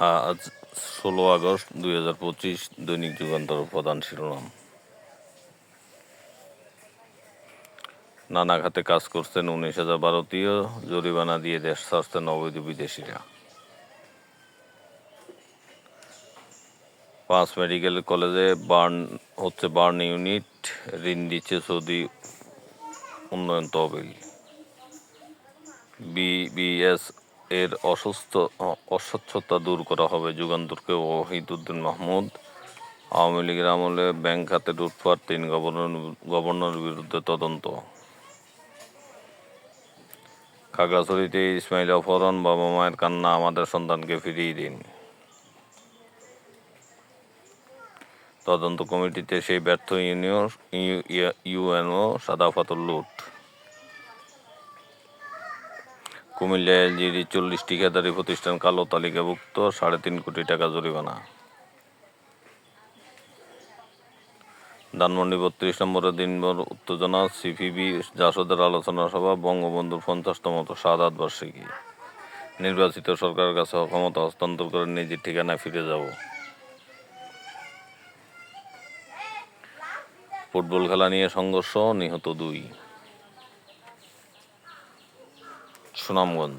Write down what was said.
আজ ষোলো আগস্ট দুই হাজার পঁচিশ দৈনিক যুগান্তর প্রধান শিরোনাম। নানা খাতে কাজ করছেন উনিশ হাজার ভারতীয়, জরিমানা দিয়ে দেশ ছাড়ছেন অবৈধ বিদেশিরা। পাঁচ মেডিকেল কলেজে বার্ন, হচ্ছে বার্ন ইউনিট, ঋণ দিচ্ছে সৌদি উন্নয়ন তহবিল। বিবিএস এর অসুস্থ অস্বচ্ছতা দূর করা হবে। যুগান্তরকে ওহিদুদ্দিন মাহমুদ। আওয়ামী লীগের আমলে ব্যাংক খাতে লুটপাট, তিন গভর্নর গভর্নর বিরুদ্ধে তদন্ত। খাগড়াছড়িতে ইসমাইল অপহরণ, বাবা মায়ের কান্না, আমাদের সন্তানকে ফিরিয়ে দিন। তদন্ত কমিটিতে সেই ব্যর্থ ইউনিয়ন ইউএনও সাদা লুট। কুমিল্লা এলজিডি চল্লিশ ঠিকাদারি প্রতিষ্ঠান কালো তালিকাভুক্ত সাড়ে তিন কোটি টাকা জরিমানা। ধানমন্ডি বত্রিশ নম্বরের দিনভর উত্তেজনা, সিপিবি, জাসদের আলোচনা সভা, বঙ্গবন্ধুর পঞ্চাশতম সাদাত বার্ষিকী। নির্বাচিত সরকারের কাছে ক্ষমতা হস্তান্তর করে নিজের ঠিকানায় ফিরে যাব। ফুটবল খেলা নিয়ে সংঘর্ষ, নিহত দুই। Fenómeno